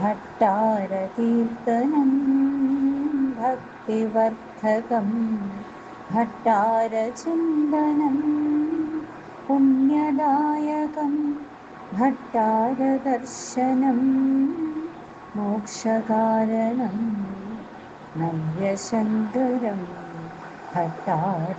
भट्टारकीर्तनं भक्तिवर्धकं भट्टारचिन्तनं पुण्यदायकं भट्टारदर्शनं मोक्षकारणं नव्यशङ्करं भट्टार